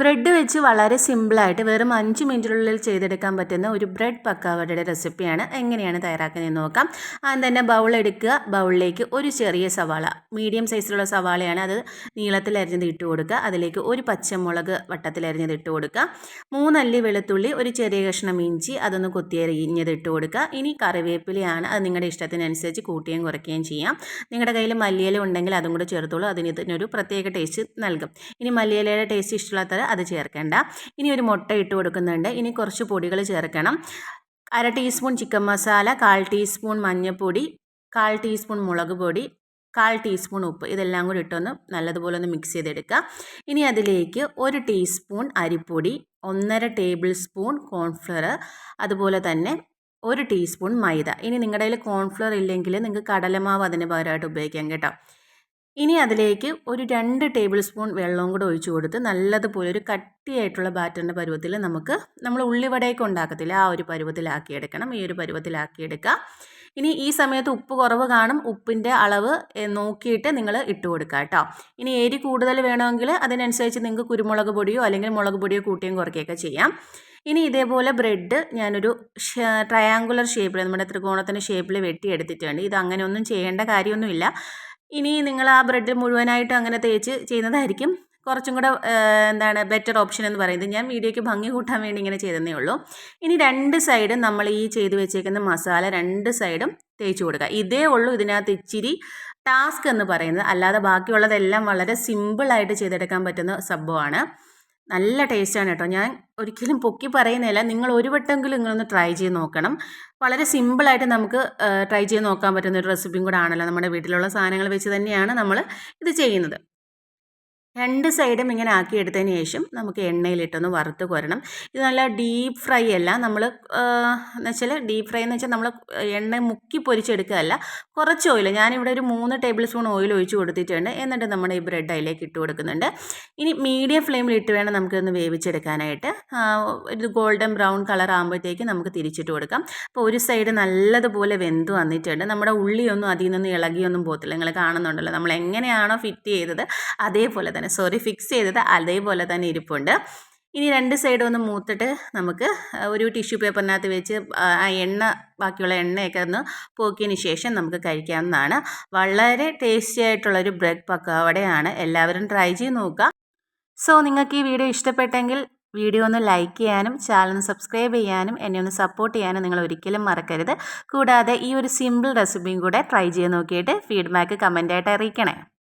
Bread വെച്ച് വളരെ സിമ്പിളായിട്ട് വെറും അഞ്ച് മിനിറ്റിനുള്ളിൽ ചെയ്തെടുക്കാൻ പറ്റുന്ന ഒരു ബ്രെഡ് പക്കാവടയുടെ റെസിപ്പിയാണ്. എങ്ങനെയാണ് തയ്യാറാക്കുന്നതെന്ന് നോക്കാം. ആദ്യം തന്നെ ബൗൾ എടുക്കുക. ബൗളിലേക്ക് ഒരു ചെറിയ സവാള മീഡിയം സൈസിലുള്ള സവാളയാണ് അത് നീളത്തിൽ അരിഞ്ഞത് ഇട്ട് കൊടുക്കുക. അതിലേക്ക് ഒരു പച്ചമുളക് വട്ടത്തിൽ അരിഞ്ഞത് ഇട്ട് കൊടുക്കുക. മൂന്നല്ലി വെളുത്തുള്ളി ഒരു ചെറിയ കഷ്ണം ഇഞ്ചി അതൊന്ന് കൊത്തി അരിഞ്ഞത് ഇട്ട് കൊടുക്കുക. ഇനി കറിവേപ്പിലയാണ് അത് നിങ്ങളുടെ ഇഷ്ടത്തിനനുസരിച്ച് കൂട്ടുകയും കുറയ്ക്കുകയും ചെയ്യാം. നിങ്ങളുടെ കയ്യിൽ മല്ലിയില ഉണ്ടെങ്കിൽ അതും കൂടെ ചേർത്തോളൂ. അതിന് ഇതിനൊരു പ്രത്യേക ടേസ്റ്റ് നൽകും. ഇനി മല്ലിയിലയുടെ ടേസ്റ്റ് ഇഷ്ടമില്ലാത്തവർ അത് ചേർക്കേണ്ട. ഇനി ഒരു മുട്ട ഇട്ട് കൊടുക്കുന്നുണ്ട്. ഇനി കുറച്ച് പൊടികൾ ചേർക്കണം. അര ടീസ്പൂൺ ചിക്കൻ മസാല കാൽ ടീസ്പൂൺ മഞ്ഞൾപ്പൊടി കാൽ ടീസ്പൂൺ മുളക് പൊടി കാൽ ടീസ്പൂൺ ഉപ്പ്. ഇതെല്ലാം കൂടി ഇട്ടൊന്ന് നല്ലതുപോലെ ഒന്ന് മിക്സ് ചെയ്തെടുക്കുക. ഇനി അതിലേക്ക് ഒരു ടീസ്പൂൺ അരിപ്പൊടി ഒന്നര ടേബിൾ സ്പൂൺ കോൺഫ്ലവർ അതുപോലെ തന്നെ ഒരു ടീസ്പൂൺ മൈദ. ഇനി നിങ്ങളുടെ കയ്യിൽ കോൺഫ്ലവർ ഇല്ലെങ്കിൽ നിങ്ങൾക്ക് കടലമാവ് അതിന് പകരമായിട്ട് ഉപയോഗിക്കാം കേട്ടോ. ഇനി അതിലേക്ക് ഒരു രണ്ട് ടേബിൾ സ്പൂൺ വെള്ളവും കൂടെ ഒഴിച്ചു കൊടുത്ത് നല്ലതുപോലെ ഒരു കട്ടിയായിട്ടുള്ള ബാറ്ററിന്റെ പരുവത്തിൽ നമുക്ക് നമ്മൾ ഉള്ളിവടയൊക്കെ ഉണ്ടാക്കത്തില്ല ആ ഒരു പരുവത്തിലാക്കിയെടുക്കണം ഈ ഒരു പരുവത്തിലാക്കിയെടുക്കുക ഇനി ഈ സമയത്ത് ഉപ്പ് കുറവ് കാണും ഉപ്പിന്റെ അളവ് നോക്കിയിട്ട് നിങ്ങൾ ഇട്ട് കൊടുക്കുക കേട്ടോ. ഇനി എരി കൂടുതൽ വേണമെങ്കിൽ അതിനനുസരിച്ച് നിങ്ങൾക്ക് കുരുമുളക് പൊടിയോ അല്ലെങ്കിൽ മുളക് പൊടിയോ കൂട്ടിയും കുറയ്ക്കുകയൊക്കെ ചെയ്യാം. ഇനി ഇതേപോലെ ബ്രെഡ് ഞാനൊരു ട്രയാങ്കുലർ ഷേപ്പിൽ നമ്മുടെ ത്രികോണത്തിന്റെ ഷേപ്പിൽ വെട്ടിയെടുത്തിട്ടുണ്ട്. ഇത് അങ്ങനെ ഒന്നും ചെയ്യേണ്ട കാര്യമൊന്നുമില്ല. ഇനി നിങ്ങൾ ആ ബ്രെഡ് മുഴുവനായിട്ട് അങ്ങനെ തേച്ച് ചെയ്യുന്നതായിരിക്കും. കുറച്ചും കൂടെ എന്താണ് ബെറ്റർ ഓപ്ഷൻ എന്ന് പറയുന്നത്. ഞാൻ വീഡിയോയ്ക്ക് ഭംഗി കൂട്ടാൻ വേണ്ടി ഇങ്ങനെ ചെയ്തതേ ഉള്ളൂ. ഇനി രണ്ട് സൈഡും നമ്മൾ ഈ ചെയ്ത് വെച്ചേക്കുന്ന മസാല രണ്ട് സൈഡും തേച്ച് കൊടുക്കുക. ഇതേ ഉള്ളൂ ഇതിനകത്ത് ഇച്ചിരി ടാസ്ക് എന്ന് പറയുന്നത്. അല്ലാതെ ബാക്കിയുള്ളതെല്ലാം വളരെ സിമ്പിളായിട്ട് ചെയ്തെടുക്കാൻ പറ്റുന്ന സംഭവമാണ്. നല്ല ടേസ്റ്റാണ് കേട്ടോ. ഞാൻ ഒരിക്കലും പൊക്കി പറയുന്നില്ല നിങ്ങൾ ഒരു വട്ടമെങ്കിലും നിങ്ങളൊന്ന് ട്രൈ ചെയ്ത് നോക്കണം. വളരെ സിമ്പിളായിട്ട് നമുക്ക് ട്രൈ ചെയ്ത് നോക്കാൻ പറ്റുന്ന ഒരു റെസിപ്പിയും കൂടെ ആണല്ലോ നമ്മുടെ വീട്ടിലുള്ള സാധനങ്ങൾ വെച്ച് തന്നെയാണ് നമ്മൾ ഇത് ചെയ്യുന്നത്. രണ്ട് സൈഡും ഇങ്ങനെ ആക്കി എടുത്തതിന് ശേഷം നമുക്ക് എണ്ണയിലിട്ടൊന്ന് വറുത്ത് കോരണം. ഇത് നല്ല ഡീപ്പ് ഫ്രൈ അല്ല. നമ്മൾ എന്ന് വെച്ചാൽ ഡീപ്പ് ഫ്രൈ എന്ന് വെച്ചാൽ നമ്മൾ എണ്ണ മുക്കി പൊരിച്ചെടുക്കുകയല്ല. കുറച്ച് ഓയിൽ ഞാനിവിടെ ഒരു മൂന്ന് ടേബിൾ സ്പൂൺ ഓയിൽ ഒഴിച്ച് കൊടുത്തിട്ടുണ്ട്. എന്നിട്ട് നമ്മുടെ ഈ ബ്രെഡ് അതിലേക്ക് ഇട്ട് കൊടുക്കുന്നുണ്ട്. ഇനി മീഡിയം ഫ്ലെയിമിൽ ഇട്ട് വേണം നമുക്കൊന്ന് വേവിച്ചെടുക്കാനായിട്ട്. ഇത് ഗോൾഡൻ ബ്രൗൺ കളർ ആകുമ്പോഴത്തേക്ക് നമുക്ക് തിരിച്ചിട്ട് കൊടുക്കാം. അപ്പോൾ ഒരു സൈഡ് നല്ലതുപോലെ വെന്ത് വന്നിട്ടുണ്ട്. നമ്മുടെ ഉള്ളിയൊന്നും അതിൽ നിന്ന് ഇളകിയൊന്നും പോകത്തില്ല. നിങ്ങൾ കാണുന്നുണ്ടല്ലോ നമ്മൾ എങ്ങനെയാണോ ഫിറ്റ് ചെയ്തത്. അതേപോലെ തന്നെ സോറി ഫിക്സ് ചെയ്തത് അതേപോലെ തന്നെ ഇരിപ്പുണ്ട്. ഇനി രണ്ട് സൈഡും ഒന്ന് മൂത്തിട്ട് നമുക്ക് ഒരു ടിഷ്യൂ പേപ്പറിനകത്ത് വെച്ച് ആ എണ്ണ ബാക്കിയുള്ള എണ്ണയൊക്കെ ഒന്ന് പോക്കിയതിന് ശേഷം നമുക്ക് കഴിക്കാവുന്നതാണ്. വളരെ ടേസ്റ്റി ആയിട്ടുള്ളൊരു ബ്രെഡ് പക്കാവടയാണ്. എല്ലാവരും ട്രൈ ചെയ്ത് നോക്കുക. സോ നിങ്ങൾക്ക് ഈ വീഡിയോ ഇഷ്ടപ്പെട്ടെങ്കിൽ വീഡിയോ ഒന്ന് ലൈക്ക് ചെയ്യാനും ചാനൽ ഒന്ന് സബ്സ്ക്രൈബ് ചെയ്യാനും എന്നെ ഒന്ന് സപ്പോർട്ട് ചെയ്യാനും നിങ്ങൾ ഒരിക്കലും മറക്കരുത്. കൂടാതെ ഈ ഒരു സിമ്പിൾ റെസിപ്പിയും കൂടെ ട്രൈ ചെയ്ത് നോക്കിയിട്ട് ഫീഡ്ബാക്ക് കമന്റായിട്ട് അറിയിക്കണേ.